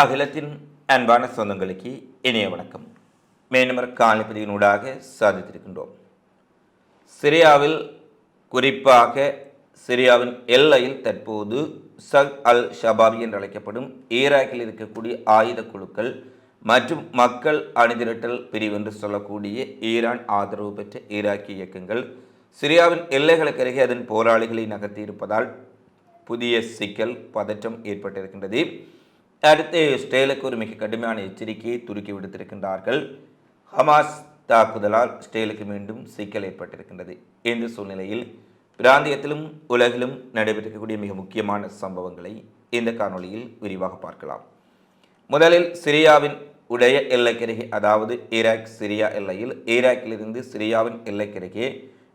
அகிலத்தின் அன்பான சொந்தங்களுக்கு இனிய வணக்கம். மேனமர் காலப்பதிவினூடாக சாதித்திருக்கின்றோம். சிரியாவில் குறிப்பாக சிரியாவின் எல்லையில் தற்போது சக் அல் ஷபாபி என்று அழைக்கப்படும் ஈராக்கில் இருக்கக்கூடிய ஆயுத குழுக்கள் மற்றும் மக்கள் அணிதிரட்டல் பிரிவு என்று சொல்லக்கூடிய ஈரான் ஆதரவு பெற்ற ஈராக்கிய இயக்கங்கள் சிரியாவின் எல்லைகளுக்கு அருகே அதன் போராளிகளை நகர்த்தியிருப்பதால் புதிய சிக்கல் பதற்றம் ஏற்பட்டிருக்கின்றது. அடுத்து இஸ்ரேலுக்கு ஒரு மிக கடுமையான எச்சரிக்கையை துருக்கி விடுத்திருக்கின்றார்கள். ஹமாஸ் தாக்குதலால் இஸ்ரேலுக்கு மீண்டும் சிக்கல் ஏற்பட்டிருக்கின்றது. இந்த சூழ்நிலையில் பிராந்தியத்திலும் உலகிலும் நடைபெற்றிருக்கக்கூடிய மிக முக்கியமான சம்பவங்களை இந்த காணொளியில் விரிவாக பார்க்கலாம். முதலில் சிரியாவின் உடைய எல்லைக்கருகே அதாவது ஈராக் சிரியா எல்லையில் ஈராக்கிலிருந்து சிரியாவின் எல்லைக்கருகே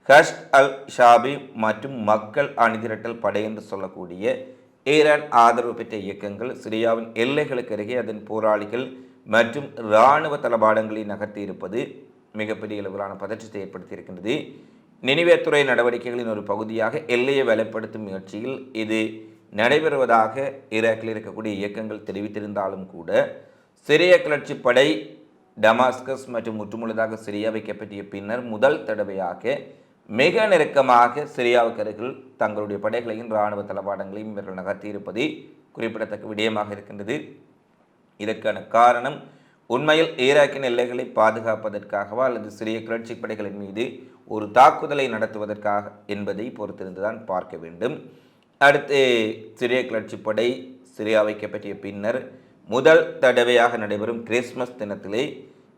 ஹஷ் அல் ஷாபி மற்றும் மக்கள் அணிதிரட்டல் படை என்று சொல்லக்கூடிய ஈரான் ஆதரவு பெற்ற இயக்கங்கள் சிரியாவின் எல்லைகளுக்கு அருகே அதன் போராளிகள் மற்றும் இராணுவ தளபாடங்களை நகர்த்தியிருப்பது மிகப்பெரிய அளவிலான பதற்றத்தை ஏற்படுத்தியிருக்கின்றது. நினைவேத்துறை நடவடிக்கைகளின் ஒரு பகுதியாக எல்லையை வலுப்படுத்தும் முயற்சியில் இது நடைபெறுவதாக ஈராக்கில் இருக்கக்கூடிய இயக்கங்கள் தெரிவித்திருந்தாலும் கூட சிரிய கிளர்ச்சி படை டமாஸ்கஸ் மற்றும் முற்றுமுழுதாக சிரியாவை கைப்பற்றிய பின்னர் முதல் தடவையாக மிக நெருக்கமாக சிரியாவுக்கு அருகில் தங்களுடைய படைகளையும் இராணுவ தளபாடங்களையும் இவர்கள் நகர்த்தியிருப்பது குறிப்பிடத்தக்க விடயமாக இருக்கின்றது. இதற்கான காரணம் உண்மையில் ஈராக்கின் எல்லைகளை பாதுகாப்பதற்காகவா அல்லது சிறிய கிளர்ச்சி படைகளின் மீது ஒரு தாக்குதலை நடத்துவதற்காக என்பதை பொறுத்திருந்துதான் பார்க்க வேண்டும். அடுத்து சிறிய கிளர்ச்சி படை சிரியாவை கைப்பற்றிய பின்னர் முதல் தடவையாக நடைபெறும் கிறிஸ்மஸ் தினத்திலே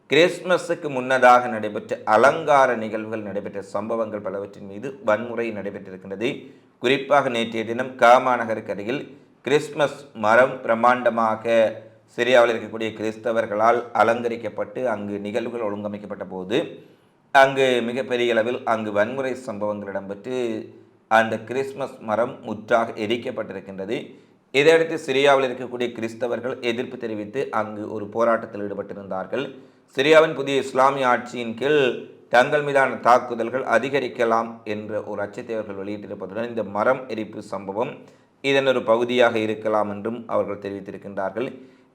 கிறிஸ்மஸுக்கு முன்னதாக நடைபெற்ற அலங்கார நிகழ்வுகள் நடைபெற்ற சம்பவங்கள் பலவற்றின் மீது வன்முறை நடைபெற்றிருக்கின்றது. குறிப்பாக நேற்றைய தினம் காமாநகருக்கு அருகில் கிறிஸ்மஸ் மரம் பிரம்மாண்டமாக சிரியாவில் இருக்கக்கூடிய கிறிஸ்தவர்களால் அலங்கரிக்கப்பட்டு அங்கு நிகழ்வுகள் ஒழுங்கமைக்கப்பட்ட போது அங்கு மிகப்பெரிய அளவில் அங்கு வன்முறை சம்பவங்கள் இடம்பெற்று அந்த கிறிஸ்மஸ் மரம் முற்றாக எரிக்கப்பட்டிருக்கின்றது. இதையடுத்து சிரியாவில் இருக்கக்கூடிய கிறிஸ்தவர்கள் எதிர்ப்பு தெரிவித்து அங்கு ஒரு போராட்டத்தில் ஈடுபட்டிருந்தார்கள். சிரியாவின் புதிய இஸ்லாமிய ஆட்சியின் கீழ் தங்கள் மீதான தாக்குதல்கள் அதிகரிக்கலாம் என்ற ஒரு அச்சத்தை அவர்கள் வெளியிட்டிருப்பதுடன் இந்த மரம் எரிப்பு சம்பவம் இதன் ஒரு பகுதியாக இருக்கலாம் என்றும் அவர்கள் தெரிவித்திருக்கின்றார்கள்.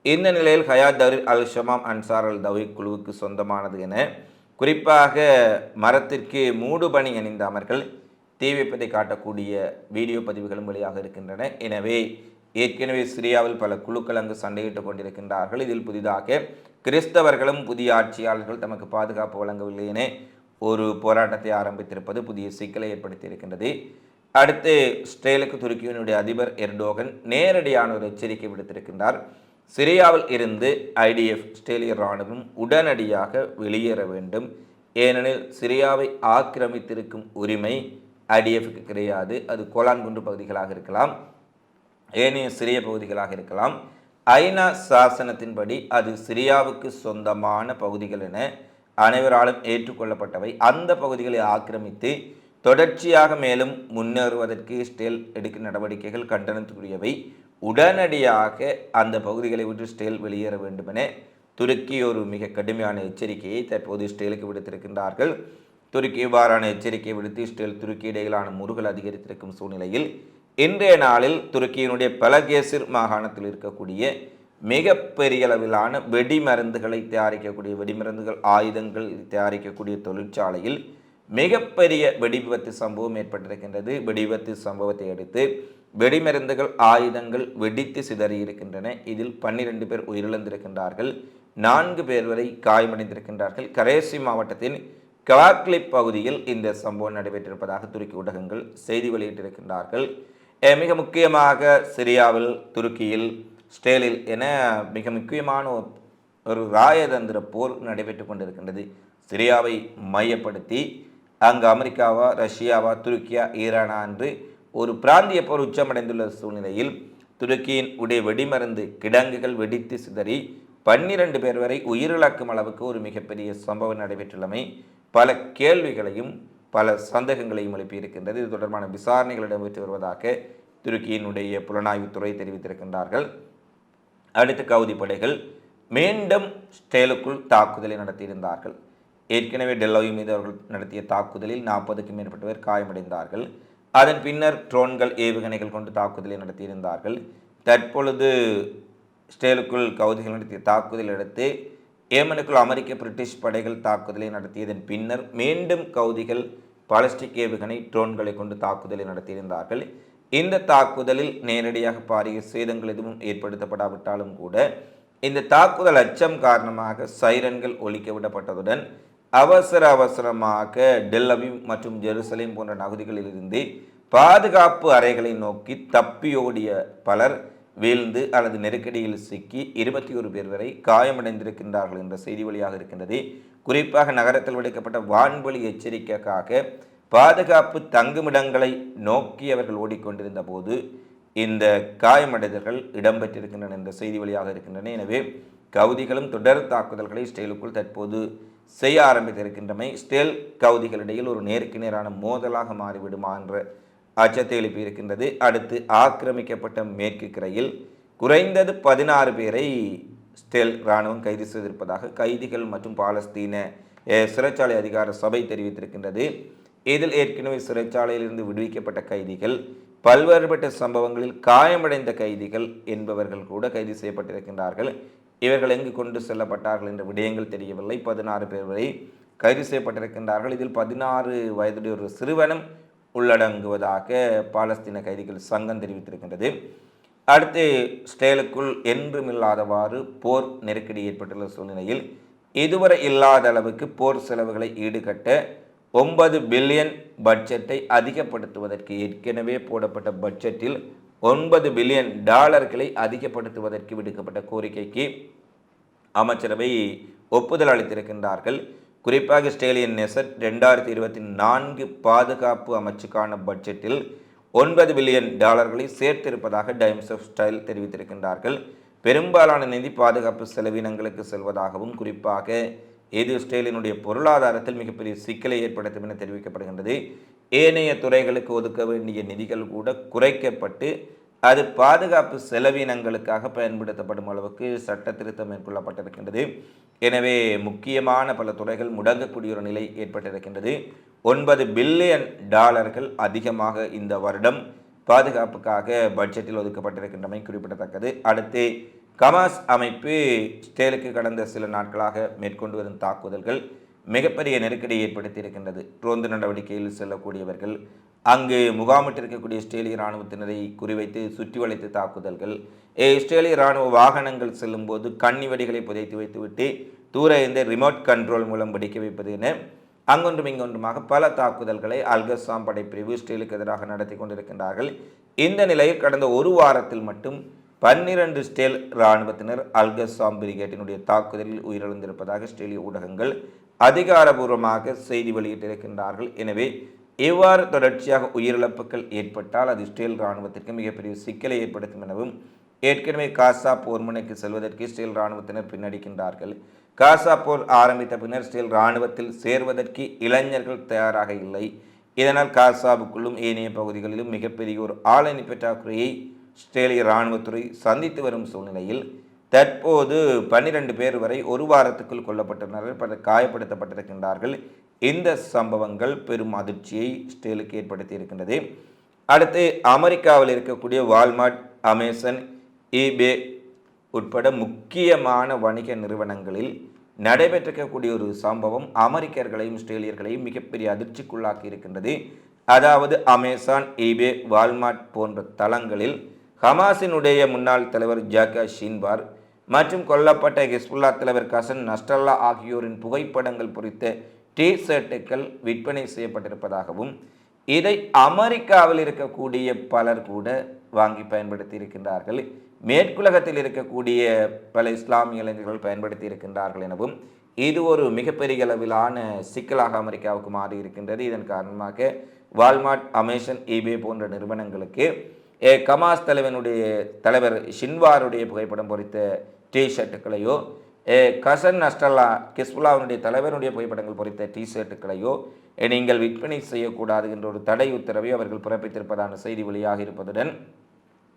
இந்த நிலையில் ஹயாத் தரிர் அல் ஷமாம் அன்சார் அல் தவி குழுவுக்கு சொந்தமானது என குறிப்பாக மரத்திற்கு மூடுபணி அணிந்த அமர்கள் தீ வைப்பதை காட்டக்கூடிய வீடியோ பதிவுகளும் வெளியாக இருக்கின்றன. எனவே ஏற்கனவே சிரியாவில் பல குழுக்கள் அங்கு சண்டையிட்டுக் கொண்டிருக்கின்றார்கள். இதில் புதிதாக கிறிஸ்தவர்களும் புதிய ஆட்சியாளர்கள் தமக்கு பாதுகாப்பு வழங்கவில்லை என ஒரு போராட்டத்தை ஆரம்பித்திருப்பது புதிய சிக்கலை ஏற்படுத்தியிருக்கின்றது. அடுத்து இஸ்ரேலுக்கு துருக்கியினுடைய அதிபர் எர்டோகன் நேரடியான ஒரு எச்சரிக்கை விடுத்திருக்கின்றார். சிரியாவில் இருந்து ஐடிஎஃப் இஸ்ரேலிய இராணுவம் உடனடியாக வெளியேற வேண்டும். ஏனெனில் சிரியாவை ஆக்கிரமித்திருக்கும் உரிமை ஐடிஎஃப்க்கு கிடையாது. அது கோலான்குண்டு பகுதிகளாக இருக்கலாம். ஏனைய சிறிய பகுதிகளாக இருக்கலாம். ஐநா சாசனத்தின்படி அது சிரியாவுக்கு சொந்தமான பகுதிகள் என அனைவராலும் ஏற்றுக்கொள்ளப்பட்டவை. அந்த பகுதிகளை ஆக்கிரமித்து தொடர்ச்சியாக மேலும் முன்னேறுவதற்கு ஸ்டேல் எடுக்கும் நடவடிக்கைகள் கண்டனத்துக்குரியவை. உடனடியாக அந்த பகுதிகளை விட்டு ஸ்டேல் வெளியேற வேண்டும் என துருக்கி ஒரு மிக கடுமையான எச்சரிக்கையை தற்போது ஸ்டேலுக்கு விடுத்திருக்கின்றார்கள். துருக்கி இவ்வாறான எச்சரிக்கை விடுத்து இஸ்ரேல் துருக்கி இடையிலான முருகல் அதிகரித்திருக்கும் சூழ்நிலையில் இன்றைய நாளில் துருக்கியினுடைய பலகேசிர் மாகாணத்தில் இருக்கக்கூடிய மிக பெரிய அளவிலான வெடிமருந்துகளை தயாரிக்கக்கூடிய வெடிமருந்துகள் ஆயுதங்கள் தயாரிக்கக்கூடிய தொழிற்சாலையில் மிகப்பெரிய வெடிவிபத்து சம்பவம் ஏற்பட்டிருக்கின்றது. வெடிவிபத்து சம்பவத்தை அடுத்து வெடிமருந்துகள் ஆயுதங்கள் வெடித்து சிதறி இருக்கின்றன. இதில் பன்னிரண்டு பேர் உயிரிழந்திருக்கின்றார்கள். நான்கு பேர் வரை காயமடைந்திருக்கின்றார்கள். கரேசி மாவட்டத்தின் கவாக்லிப் பகுதியில் இந்த சம்பவம் நடைபெற்றிருப்பதாக துருக்கி ஊடகங்கள் செய்தி வெளியிட்டிருக்கின்றார்கள். மிக முக்கியமாக சிரியாவில் துருக்கியில் ஸ்டேலில் என மிக முக்கியமான ஒரு ராயதந்திர போர் நடைபெற்று கொண்டிருக்கின்றது. சிரியாவை மையப்படுத்தி அங்கு அமெரிக்காவா ரஷ்யாவா துருக்கியா ஈரானா என்று ஒரு பிராந்திய போர் உச்சமடைந்துள்ள சூழ்நிலையில் துருக்கியின் உடைய வெடிமருந்து கிடங்குகள் வெடித்து சிதறி பன்னிரண்டு பேர் வரை உயிரிழக்கும் அளவுக்கு ஒரு மிகப்பெரிய சம்பவம் நடைபெற்றுள்ளமை பல கேள்விகளையும் பல சந்தேகங்களையும் எழுப்பியிருக்கின்றது. இது தொடர்பான விசாரணைகள் இடம்பெற்று வருவதாக துருக்கியினுடைய புலனாய்வுத்துறை தெரிவித்திருக்கின்றார்கள். அடுத்து கவுதி படைகள் மீண்டும் ஸ்டேலுக்குள் தாக்குதலை நடத்தியிருந்தார்கள். ஏற்கனவே டெல்லோய் மீது அவர்கள் நடத்திய தாக்குதலில் நாற்பதுக்கும் மேற்பட்டவர் காயமடைந்தார்கள். அதன் பின்னர் ட்ரோன்கள் ஏவுகணைகள் கொண்டு தாக்குதலை நடத்தியிருந்தார்கள். தற்பொழுது ஸ்டேலுக்குள் கவுதிகள் நடத்திய தாக்குதல் அடுத்து ஏமனுக்குள் அமெரிக்க பிரிட்டிஷ் படைகள் தாக்குதலை நடத்தியதன் பின்னர் மீண்டும் கவுதிகள் பாலிஸ்டிக் ஏவுகணை ட்ரோன்களை கொண்டு தாக்குதலை நடத்தியிருந்தார்கள். இந்த தாக்குதலில் நேரடியாக பாரிய சேதங்கள் எதுவும் ஏற்படுத்தப்படாவிட்டாலும் கூட இந்த தாக்குதல் அச்சம் காரணமாக சைரன்கள் ஒழிக்க விடப்பட்டதுடன் அவசர அவசரமாக டெல்லவி மற்றும் ஜெருசலேம் போன்ற நகுதிகளிலிருந்து பாதுகாப்பு அறைகளை நோக்கி தப்பியோடிய பலர் வீழ்ந்து அல்லது நெருக்கடியில் சிக்கி இருபத்தி ஒரு பேர் வரை காயமடைந்திருக்கின்றார்கள் என்ற செய்தி வழியாக இருக்கின்றது. குறிப்பாக நகரத்தில் விடுக்கப்பட்ட வான்வெளி எச்சரிக்கைக்காக பாதுகாப்பு தங்குமிடங்களை நோக்கி அவர்கள் ஓடிக்கொண்டிருந்த போது இந்த காயமடைதல்கள் இடம்பெற்றிருக்கின்றன என்ற செய்தி வழியாக இருக்கின்றன. எனவே கவுதிகளும் தொடர் தாக்குதல்களை ஸ்டேலுக்குள் தற்போது செய்ய ஆரம்பித்திருக்கின்றமை ஸ்டேல் கவுதிகளிடையில் ஒரு நேருக்கு நேரான மோதலாக மாறிவிடுமா என்ற அச்சத்தை எழுப்பியிருக்கின்றது. அடுத்து ஆக்கிரமிக்கப்பட்ட மேற்கு கரையில் குறைந்தது பதினாறு பேரை ஸ்டெல் இராணுவம் கைது செய்திருப்பதாக கைதிகள் மற்றும் பாலஸ்தீன சிறைச்சாலை அதிகார சபை தெரிவித்திருக்கின்றது. இதில் ஏற்கனவே சிறைச்சாலையிலிருந்து விடுவிக்கப்பட்ட கைதிகள் பல்வேறுபட்ட சம்பவங்களில் காயமடைந்த கைதிகள் என்பவர்கள் கூட கைது செய்யப்பட்டிருக்கின்றார்கள். இவர்கள் எங்கு கொண்டு செல்லப்பட்டார்கள் என்ற விடயங்கள் தெரியவில்லை. பதினாறு பேர் வரை கைது செய்யப்பட்டிருக்கின்றார்கள். இதில் பதினாறு வயதுடைய ஒரு சிறுவனும் உள்ளடங்குவதாக பாலஸ்தீன கைதிகள் சங்கம் தெரிவித்திருக்கின்றது. அடுத்து ஸ்டேலுக்குள் என்றுமில்லாதவாறு போர் நெருக்கடி ஏற்பட்டுள்ள சூழ்நிலையில் இதுவரை இல்லாத அளவுக்கு போர் செலவுகளை ஈடுகட்ட ஒன்பது பில்லியன் பட்ஜெட்டை அதிகப்படுத்துவதற்கு ஏற்கனவே போடப்பட்ட பட்ஜெட்டில் ஒன்பது பில்லியன் டாலர்களை அதிகப்படுத்துவதற்கு விடுக்கப்பட்ட கோரிக்கைக்கு அமைச்சரவை ஒப்புதல் அளித்திருக்கின்றார்கள். குறிப்பாக ஸ்டேலியன் நெசட் ரெண்டாயிரத்தி இருபத்தி நான்கு பாதுகாப்பு அமைச்சுக்கான பட்ஜெட்டில் ஒன்பது பில்லியன் டாலர்களை சேர்த்திருப்பதாக டைம்ஸ் ஆஃப் ஸ்டைல் தெரிவித்திருக்கின்றார்கள். பெரும்பாலான நிதி பாதுகாப்பு செலவினங்களுக்கு செல்வதாகவும் குறிப்பாக இது ஸ்டேலினுடைய பொருளாதாரத்தில் மிகப்பெரிய சிக்கலை ஏற்படுத்தும் என தெரிவிக்கப்படுகின்றது. ஏனைய துறைகளுக்கு ஒதுக்க வேண்டிய நிதிகள் கூட குறைக்கப்பட்டு அது பாதுகாப்பு செலவினங்களுக்காக பயன்படுத்தப்படும் அளவுக்கு சட்ட திருத்தம் மேற்கொள்ளப்பட்டிருக்கின்றது. எனவே முக்கியமான பல துறைகள் முடங்கக்கூடிய ஒரு நிலை ஏற்பட்டிருக்கின்றது. ஒன்பது பில்லியன் டாலர்கள் அதிகமாக இந்த வருடம் பாதுகாப்புக்காக பட்ஜெட்டில் ஒதுக்கப்பட்டிருக்கின்றமை குறிப்பிடத்தக்கது. அடுத்து கமாஸ் அமைப்பு ஸ்டேலுக்கு கடந்த சில நாட்களாக மேற்கொண்டு வரும் தாக்குதல்கள் மிகப்பெரிய நெருக்கடியை ஏற்படுத்தி இருக்கின்றது ரோந்து நடவடிக்கையில் செல்லக்கூடியவர்கள் அங்கு முகாமிட்டிருக்கக்கூடிய இஸ்ரேலிய இராணுவத்தினரை குறிவைத்து சுற்றி வளைத்து தாக்குதல்கள். ஏ, இஸ்ரேலிய இராணுவ வாகனங்கள் செல்லும்போது கண்ணி வெடிகளை புதைத்து வைத்துவிட்டு தூர இருந்த ரிமோட் கண்ட்ரோல் மூலம் வெடிக்க வைப்பது என அங்கொன்றும் இங்கொன்றுமாக பல தாக்குதல்களை அல்கசாம் படைப்பிரிவு இஸ்ரேலுக்கு எதிராக நடத்தி கொண்டிருக்கின்றார்கள். இந்த நிலையில் கடந்த ஒரு வாரத்தில் மட்டும் பன்னிரண்டு ஸ்டேல் இராணுவத்தினர் அல்கசாம் பிரிகேட்டினுடைய தாக்குதலில் உயிரிழந்திருப்பதாக இஸ்ரேலிய ஊடகங்கள் அதிகாரபூர்வமாக செய்தி வெளியிட்டிருக்கின்றார்கள். எனவே இவ்வாறு தொடர்ச்சியாக உயிரிழப்புகள் ஏற்பட்டால் அது இஸ்ரேல் இராணுவத்திற்கு மிகப்பெரிய சிக்கலை ஏற்படுத்தும் எனவும் ஏற்கனவே காசா போர் முனைக்கு செல்வதற்கு இஸ்ரேல் இராணுவத்தினர் பின்னடிக்கின்றார்கள். காசா போர் ஆரம்பித்த பின்னர் இஸ்ரேல் இராணுவத்தில் சேர்வதற்கு இளைஞர்கள் தயாராக இல்லை. இதனால் காசாவுக்குள்ளும் ஏனைய பகுதிகளிலும் மிகப்பெரிய ஒரு ஆளணி பற்றாக்குறையை இஸ்ரேலிய இராணுவத்துறை சந்தித்து வரும் சூழ்நிலையில் தற்போது பன்னிரண்டு பேர் வரை ஒரு வாரத்துக்குள் கொல்லப்பட்டனர். பலர் காயப்படுத்தப்பட்டிருக்கின்றார்கள். இந்த சம்பவங்கள் பெரும் அதிர்ச்சியை ஸ்டேலுக்கு ஏற்படுத்தி இருக்கின்றது. அடுத்து அமெரிக்காவில் இருக்கக்கூடிய வால்மார்ட் அமேசன் ஈபே உட்பட முக்கியமான வணிக நிறுவனங்களில் நடைபெற்றிருக்கக்கூடிய ஒரு சம்பவம் அமெரிக்கர்களையும் இஸ்ரேலியர்களையும் மிகப்பெரிய அதிர்ச்சிக்குள்ளாக்கி இருக்கின்றது. அதாவது அமேசான் ஈபே வால்மார்ட் போன்ற தளங்களில் ஹமாஸினுடைய முன்னாள் தலைவர் ஜாக்கா ஷின்பார் மற்றும் கொல்லப்பட்ட ஹிஸ்புல்லா தலைவர் கசன் நஸ்டல்லா ஆகியோரின் புகைப்படங்கள் குறித்த டி ஷர்ட்டுகள் விற்பனை செய்யப்பட்டிருப்பதாகவும் இதை அமெரிக்காவில் இருக்கக்கூடிய பலர் கூட வாங்கி பயன்படுத்தி இருக்கின்றார்கள் மேற்குலகத்தில் இருக்கக்கூடிய பல இஸ்லாமிய இளைஞர்கள் பயன்படுத்தி இருக்கின்றார்கள் எனவும் இது ஒரு மிகப்பெரிய அளவிலான சிக்கலாக அமெரிக்காவுக்கு மாறி இருக்கின்றது இதன் காரணமாக வால்மார்ட் அமேசன் இபே போன்ற நிறுவனங்களுக்கு ஏ, கமாஸ் தலைவனுடைய தலைவர் ஷின்வாருடைய புகைப்படம் பொறித்த டிஷர்ட்டுகளையோ ஏ, கசன் அஸ்டல்லா கிஸ்புல்லாவினுடைய தலைவருடைய புகைப்படங்கள் பொறித்த டி ஷர்ட்டுகளையோ நீங்கள் விற்பனை செய்யக்கூடாது என்ற ஒரு தடை உத்தரவை அவர்கள் பிறப்பித்திருப்பதான செய்தி வெளியாக இருப்பதுடன்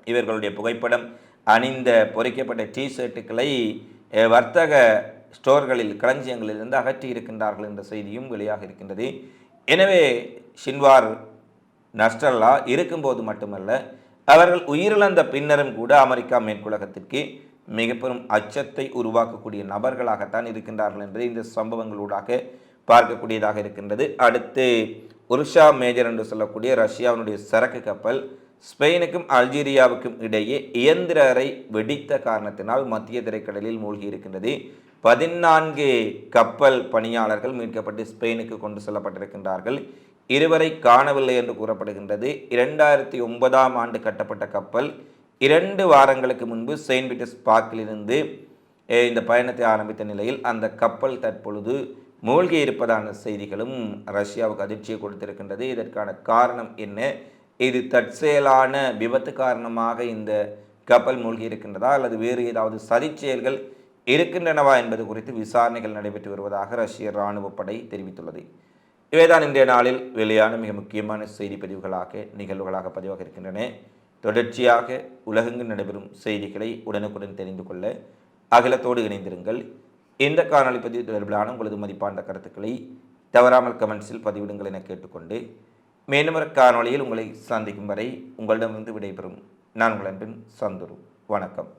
இவர்களுடைய புகைப்படம் அணிந்த பொறிக்கப்பட்ட டிஷர்ட்டுகளை வர்த்தக ஸ்டோர்களில் களஞ்சியங்களிலிருந்து அகற்றி இருக்கின்றார்கள் என்ற செய்தியும் வெளியாக இருக்கின்றது. எனவே ஷின்வார் நஸ்டல்லா இருக்கும்போது மட்டுமல்ல அவர்கள் உயிரிழந்த பின்னரும் கூட அமெரிக்கா மேற்குலகத்திற்கு மிக பெரும் அச்சத்தை உருவாக்கக்கூடிய நபர்களாகத்தான் இருக்கின்றார்கள் என்பதை இந்த சம்பவங்களூடாக பார்க்கக்கூடியதாக இருக்கின்றது. அடுத்து உருஷா மேஜர் என்று சொல்லக்கூடிய ரஷ்யாவினுடைய சரக்கு கப்பல் ஸ்பெயினுக்கும் அல்ஜீரியாவுக்கும் இடையே இயந்திரரை வெடித்த காரணத்தினால் மத்திய திரைக்கடலில் மூழ்கி இருக்கின்றது. பதினான்கு கப்பல் பணியாளர்கள் மீட்கப்பட்டு ஸ்பெயினுக்கு கொண்டு செல்லப்பட்டிருக்கின்றார்கள். இருவரை காணவில்லை என்று கூறப்படுகின்றது. இரண்டாயிரத்தி ஒன்பதாம் ஆண்டு கட்டப்பட்ட கப்பல் இரண்டு வாரங்களுக்கு முன்பு செயின்ட் பீட்டர்ஸ் பார்க்கிலிருந்து இந்த பயணத்தை ஆரம்பித்த நிலையில் அந்த கப்பல் தற்பொழுது மூழ்கி இருப்பதான செய்திகளும் ரஷ்யாவுக்கு அதிர்ச்சியை கொடுத்திருக்கின்றது. இதற்கான காரணம் என்ன? இது தற்செயலான விபத்து காரணமாக இந்த கப்பல் மூழ்கி இருக்கின்றதா? அல்லது வேறு ஏதாவது சதிச் செயல்கள் இருக்கின்றனவா என்பது குறித்து விசாரணைகள் நடைபெற்று வருவதாக ரஷ்ய இராணுவ படை தெரிவித்துள்ளது. இவைதான் இன்றைய நாளில் வெளியான மிக முக்கியமான செய்தி பதிவுகளாக நிகழ்வுகளாக பதிவாக இருக்கின்றன தொடர்ச்சியாக உலகெங்கு நடைபெறும் செய்திகளை உடனுக்குடன் தெரிந்து கொள்ள அகிலத்தோடு இணைந்திருங்கள். இந்த காணொளி பதிவு தொடர்பிலான உங்களது மதிப்பான கருத்துக்களை தவறாமல் கமெண்ட்ஸில் பதிவிடுங்கள் என கேட்டுக்கொண்டு மேலும் ஒரு காணொளியில் உங்களை சந்திக்கும் வரை உங்களிடமிருந்து விடைபெறும். நான் உங்கள் அன்பின் சந்துரு. வணக்கம்.